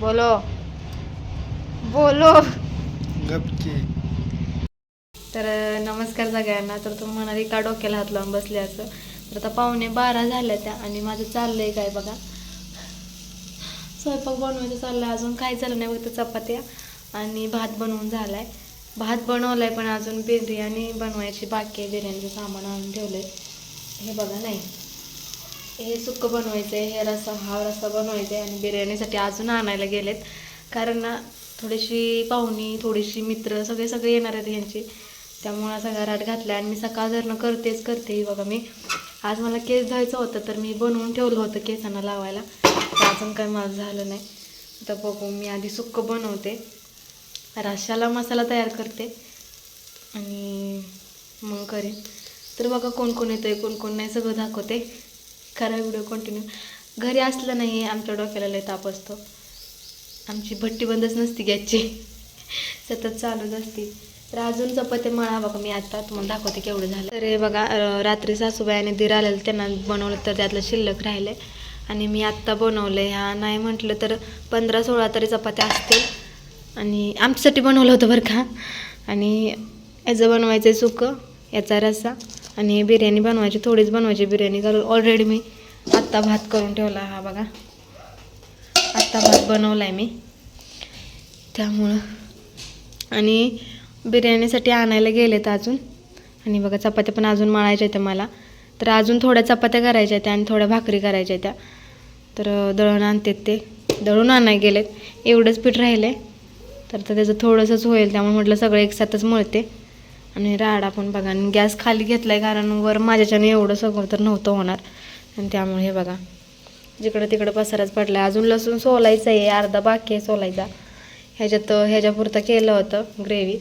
बोलो। बोलो। तर नमस्कार सगळ्यांना. तर तुम्ही म्हणाले का डोक्याला हात लावून बसले असं? तर आता पावणे बारा झाल्या त्या आणि माझं चाललंय काय बघा. स्वयंपाक बनवायचं चाललंय अजून. काय झालं नाही फक्त चपात्या आणि भात बनवून झालाय. भात बनवलाय पण अजून बिर्याणी बनवायची बाकी आहे. बिर्याणीचं सामान आणून ठेवलंय. हे बघा नाही. हे सुक्कं बनवायचं आहे हे रस्सा हा रस्सा बनवायचा आहे आणि बिर्याणीसाठी अजून आणायला गेलेत. कारण ना थोडीशी पाहुणी थोडीशी मित्र सगळे सगळे येणार आहेत यांची त्यामुळं असा राट घातला आणि मी सकाळ धरणं करतेच करते बघा मी. आज मला केस धुवायचं होतं तर मी बनवून ठेवलं होतं केसांना लावायला. अजून काही माझं झालं नाही. आता बघू मी आधी सुक्क बनवते. राशाला मसाला तयार करते. आणि मग करेन. तर बघा कोण कोण येतं आहे कोण कोण नाही सगळं दाखवते. करा व्हिडिओ कंटिन्यू घरी असलं नाही आमच्या डोक्याला लय ताप असतो. आमची भट्टी बंदच नसती गॅसची. सतत चालूच असती. तर अजून चपाती मळा बघा मी आता तुम्हाला दाखवते केवढं झालं. तर हे बघा रात्री रात्री सासूबाईने दिर आलेलं त्यांना बनवलं तर त्यातलं शिल्लक राहिले आणि मी आत्ता बनवलं ह्या नाही म्हटलं तर पंधरा सोळा तरी चपात्या असतील. आणि आमच्यासाठी बनवलं होतं बरं का? आणि याचं बनवायचं आहे सुकं याचा रस्सा. आणि बिर्याणी बनवायची थोडीच बनवायची बिर्याणी. घालून ऑलरेडी मी आत्ता भात करून ठेवला हा बघा. आत्ता भात बनवला आहे मी. त्यामुळं. आणि बिर्याणीसाठी आणायला गेलेत अजून. आणि बघा चपात्या पण अजून मळायच्या आहेत मला. तर अजून थोड्या चपात्या करायच्या त्या आणि थोड्या भाकरी करायच्या त्या. तर दळण आणतात ते. दळून आणाय गेलेत. एवढंच पीठ राहिले तर तर त्याचं थोडंसंच होईल. त्यामुळे म्हटलं सगळं एकसाथच मळते. आणि राडा पण बघा. आणि गॅस खाली घेतला आहे कारण वर माझ्याच्याने एवढं सगळं तर नव्हतं होणार. आणि त्यामुळे हे बघा जिकडं तिकडं पसाराच पडला आहे अजून लसूण सोलायचं आहे अर्धा बाकी आहे सोलायचा. ह्याच्यात ह्याच्यापुरतं केलं होतं ग्रेव्ही.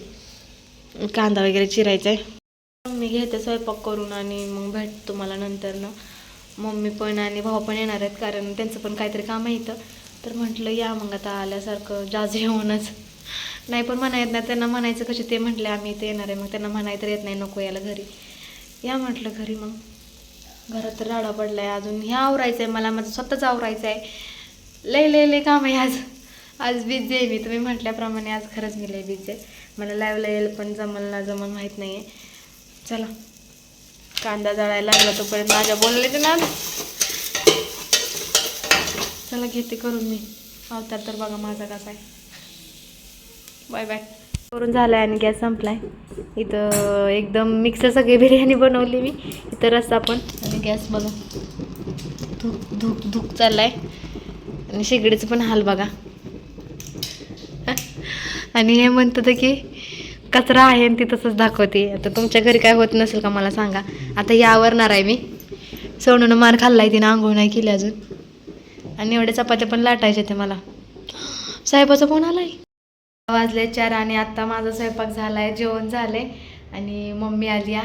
कांदा वगैरे चिरायचा आहे मी घेते स्वयंपाक करून आणि मग भेट तुम्हाला नंतर ना मम्मी पण आणि भाऊ पण येणार आहेत कारण त्यांचं पण काहीतरी काम आहे इथं. तर म्हटलं या मग आता आल्यासारखं जाज येऊनच. नाही पण म्हणा येत नाही. त्यांना म्हणायचं कसे ते म्हटले आम्ही इथे येणार आहे. मग त्यांना म्हणायचं येत नाही नको याला घरी. या म्हटलं घरी मग. घरात तर राडा पडला आहे अजून. हे आवरायचं आहे मला माझं स्वतःच आवरायचं आहे लय लय लय काम आहे आज. आज बिझी आहे मी. तुम्ही म्हटल्याप्रमाणे आज खरंच मी लय बिझी आहे. मला लाईव्हला येईल पण जमल ना जमल माहीत नाही आहे चला. कांदा जळायला लागला तोपर्यंत माझ्या बोलले ते ना. चला घेते करून मी. अवतार तर बघा माझा कसा आहे. बाय बाय करून झालाय आणि गॅस संपलाय. इथं एकदम मिक्सर सगळी बिर्याणी बनवली मी. इथं रस्सा पण आणि गॅस बघा. धूक धूक धूक आहे आणि शेगडीचं पण हाल बघा. आणि हे म्हणत होतं की कचरा आहे आणि ती तसंच दाखवते. आता तुमच्या घरी काय होत नसेल का मला सांगा. आता यावरणार आवरणार आहे मी. सोनूनं मार खाल्ला आहे तिनं आंघोळ नाही केली अजून. आणि एवढ्या चपात्या पण लाटायच्या ते मला. साहेबाचा फोन आला आहे वाजले चार आणि आत्ता माझा स्वयंपाक झाला आहे जेवण झालं आहे आणि मम्मी आली आ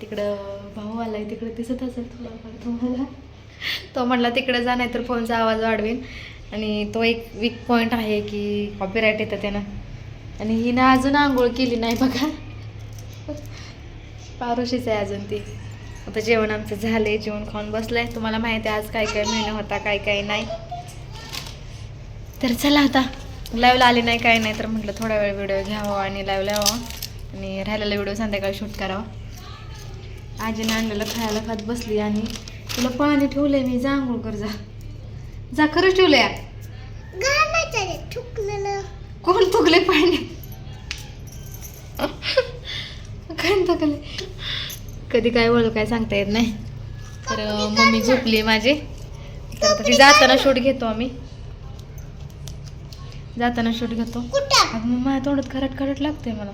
तिकडं भाऊ आला आहे तिकडं दिसत असेल थोडाफार तुम्हाला. तो म्हटला तिकडे जा नाही तर फोनचा आवाज वाढवेन. आणि तो एक वीक पॉईंट आहे की कॉपीराईट येतं त्यानं. आणि हिनं अजून आंघोळ केली नाही बघा. पारोशीच आहे अजून ती. आता जेवण आमचं झालं आहे जेवण खाऊन बसलं आहे तुम्हाला माहिती आहे आज काय काय मेनू होता काय काय नाही. तर चला आता. लाईव्हला आली नाही काय नाही तर म्हटलं थोडा वेळ व्हिडिओ घ्यावा आणि लाईव्हला यावं. आणि राहिलेला व्हिडिओ संध्याकाळी शूट करावा. आजीने आणलेलं खायला खात बसली आणि तुला पाणी ठेवलंय मी जा आंघोळ कर जा. जा खरंच ठेवलंय कोण तुकले पाणी? कोण तुकले कधी काय बोलू काय सांगता येत नाही. तर मम्मी झोपली माझी. तर ती जाताना शूट घेतो आम्ही. जाताना शूट घेतो. मग माझ्या तोंडात खरट खरट लागते मला.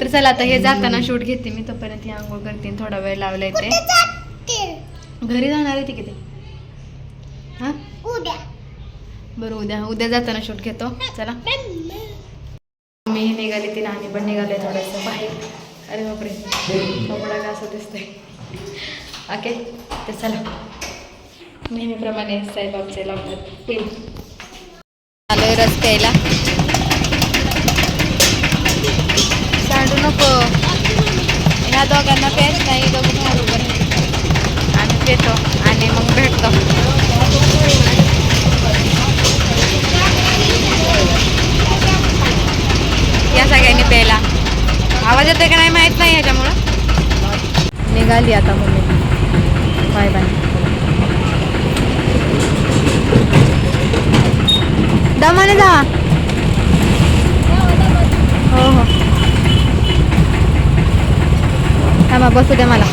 तर चला आता हे जाताना शूट घेते मी तोपर्यंत ही आंघोळ करते थोडा वेळ लावला येते घरी जाणार आहे ती किती? हा? बरं उद्या. उद्या जाताना शूट घेतो. चला. मी निघाली ती नानी पण निघाले थोडंसं बाहेर. अरे बापरे. कपडा का असं दिसतंय. ओके तर चला. नेहमीप्रमाणे साईबाबचे लागतात प्लीज आलोय रस्त्याला सांडू नको. ह्या दोघांना प्यायच नाही दोघं बरोबर आम्ही पेतो आणि मग भेटतो. या सगळ्यांनी प्यायला. आवाज येतोय का नाही? माहीत नाही ह्याच्यामुळं. निघाली आता मम्मी. बाय बाय दमाने जा. हो हो. थांबा बसू दे मला.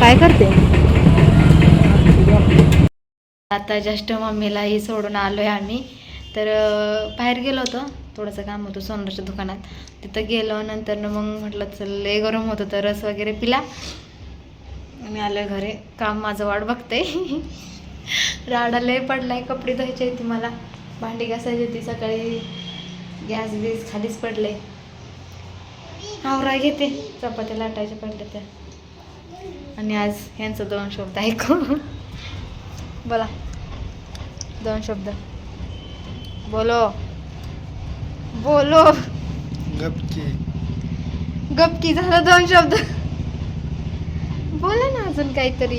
काय करते? आता जस्ट मम्मीलाही सोडून आलो आहे आम्ही. तर बाहेर गेलो होतो. थोडंसं काम होतं सोनराच्या दुकानात. तिथं गेलो नंतर मग म्हटलं चल लय गरम होतं तर रस वगैरे पिला. मी आलोय घरी. काम माझं वाट बघते. राडा लय पडलाय कपडे धुवायचे होती मला. भांडी घासायची होती सकाळी. गॅस बीस खालीच पडले आवरा घेते. चपात्या लाटायच्या पडल्या त्या. आणि आज यांचं दोन शब्द ऐकू. बोला. दोन शब्द. बोलो. बोलो. गपची गपकी झालं दोन शब्द. बोला ना अजून काहीतरी.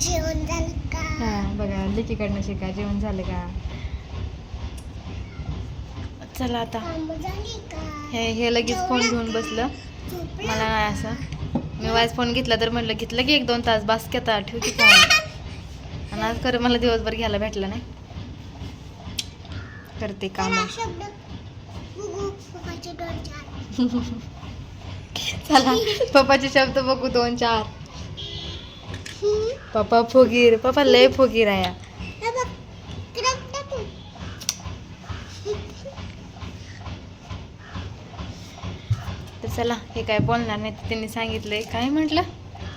जेवण झालं का? हा बघा लेकीकडनं शिका. जेवण झालं का? चला आता. काम झाली का? हे हे लगेच फोन घेऊन बसलं. झोपला? मला नाही असं? मी वाईज फोन घेतला तर म्हटलं घेतलं की एक दोन तास? बास घेता ठेव की फोन. आणि आज खरं मला दिवसभर घ्यायला भेटलं नाही. करते काम. शब्द. गुगु चला पप्पाचे शब्द बघू दोन चार. पप्पा फुगीर पप्पा लय फुगीर आहे तर चला हे काय बोलणार नाही तर त्यांनी सांगितलंय. काय म्हटलं?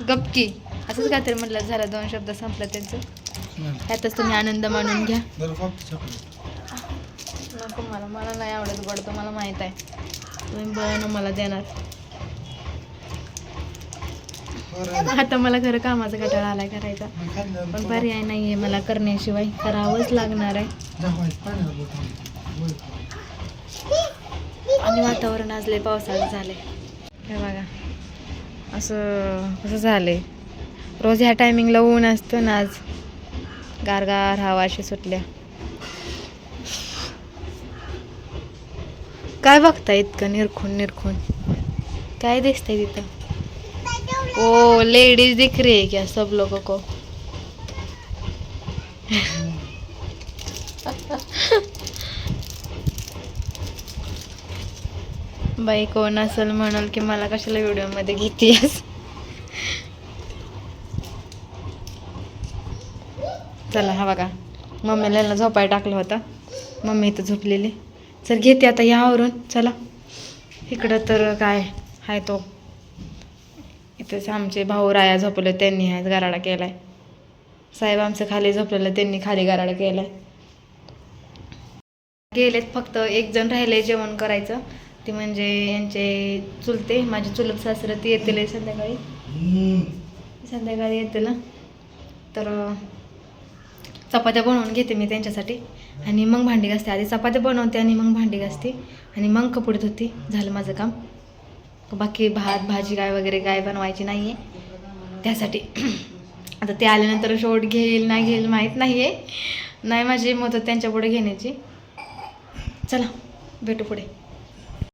गपकी. असंच काहीतरी म्हटलं झालं दोन शब्द संपलं त्यांचं. त्यातच तुम्ही आनंद मानून घ्या. नको मला मला नाही आवडत गोड तुम्हाला माहीत आहे. तुम्ही बनवून मला देणार. आता मला खरं कामाचा कटाळा आलाय करायचा. पण पर्याय नाही आहे मला करण्याशिवाय. करावंच लागणार आहे. आणि वातावरण आज लय पावसाळ्यात झाले हे बघा. असं कसं झालंय? रोज ह्या टायमिंगला ऊन असतं ना आज. गारगार हवा अशी सुटल्या. काय बघताय इतकं निरखून निरखून? काय दिसतंय तिथं? ओ लेडीज दिख रही है क्या सब लोगों को? बाई कोण असेल म्हणाल की मला कशाला व्हिडिओमध्ये घेतेस चला हा बघा. मम्मीला यांना झोपाय टाकलं होतं. मम्मी इथं झोपलेली. चल घेते आता यावरून चला. इकडं तर काय हाय तो? तेच आमचे भाऊ राया झोपले त्यांनी आज गराडा केलाय. साहेब आमचं खाली झोपलेलं त्यांनी खाली गराडा केलाय. गेलेत फक्त एक जण राहिले जेवण करायचं. ते म्हणजे यांचे चुलते माझे चुलत सासरं ती येतील संध्याकाळी. संध्याकाळी येतील ना. तर चपात्या बनवून घेते मी त्यांच्यासाठी. आणि मग भांडी घासते. आधी चपात्या बनवते आणि मग भांडी घासते. आणि मग कपडे धुते. झालं माझं काम. बाकी भात भाजी काय वगैरे काय बनवायची नाही आहे त्यासाठी आता ते आल्यानंतर शॉट घेईल नाही घेईल माहीत नाही आहे नाही माझी मदत त्यांच्या पुढे घेण्याची. चला भेटू पुढे.